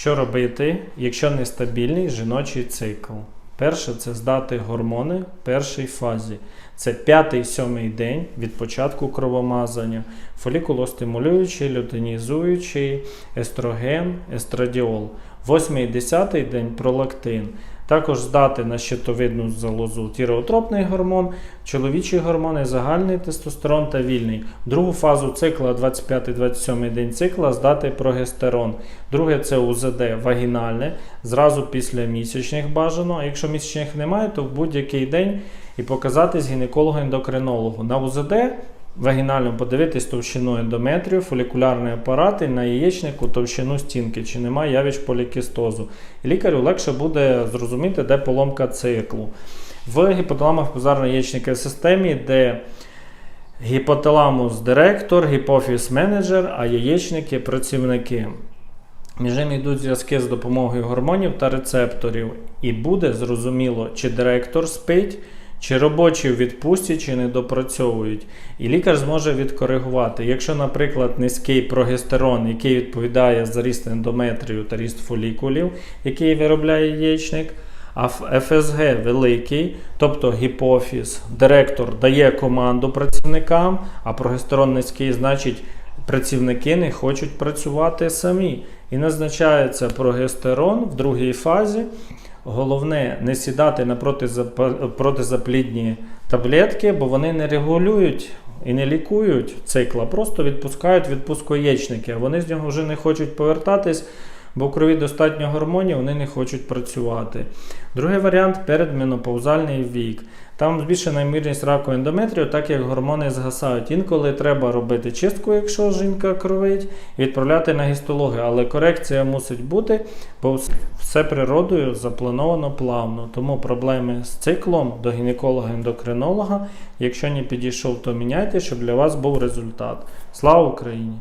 Що робити, якщо нестабільний жіночий цикл? Перше це здати гормони в першій фазі. Це п'ятий-сьомий день від початку кровомазання, фолікулостимулюючий, лютинізуючий, естроген, естрадіол. Восьмий десятий день пролактин. Також здати на щитовидну залозу тіреотропний гормон, чоловічі гормони, загальний тестостерон та вільний. Другу фазу цикла, 25-27 день цикла, здати прогестерон. Друге це УЗД вагінальне, зразу після місячних бажано. Якщо місячних немає, то в будь-який день і показатись гінекологу-ендокринологу. На УЗД вагінально подивитись товщину ендометрію, фолікулярний апарат і на яєчнику товщину стінки, чи немає явищ полікістозу. Лікарю легше буде зрозуміти, де поломка циклу. В гіпоталамо-фузарно-яєчниковій системі, де гіпоталамус директор, гіпофіз менеджер, а яєчники працівники. Між ними йдуть зв'язки з допомогою гормонів та рецепторів, і буде зрозуміло, чи директор спить, чи робочі в відпустці, чи не допрацьовують. І лікар зможе відкоригувати. Якщо, наприклад, низький прогестерон, який відповідає за ріст ендометрію та ріст фолікулів, який виробляє яєчник, а ФСГ великий, тобто гіпофіз, директор дає команду працівникам, а прогестерон низький, значить працівники не хочуть працювати самі. І назначається прогестерон в другій фазі. Головне не сідати на протизаплідні таблетки, бо вони не регулюють і не лікують цикла, просто відпускають відпускоєчники. А вони з нього вже не хочуть повертатись, бо в крові достатньо гормонів, вони не хочуть працювати. Другий варіант передменопаузальний вік. Там збільшена ймірність раку ендометрію, так як гормони згасають. Інколи треба робити чистку, якщо жінка кровить, відправляти на гістологи. Але корекція мусить бути, бо все природою заплановано плавно. Тому проблеми з циклом до гінеколога-ендокринолога. Якщо не підійшов, то міняйте, щоб для вас був результат. Слава Україні!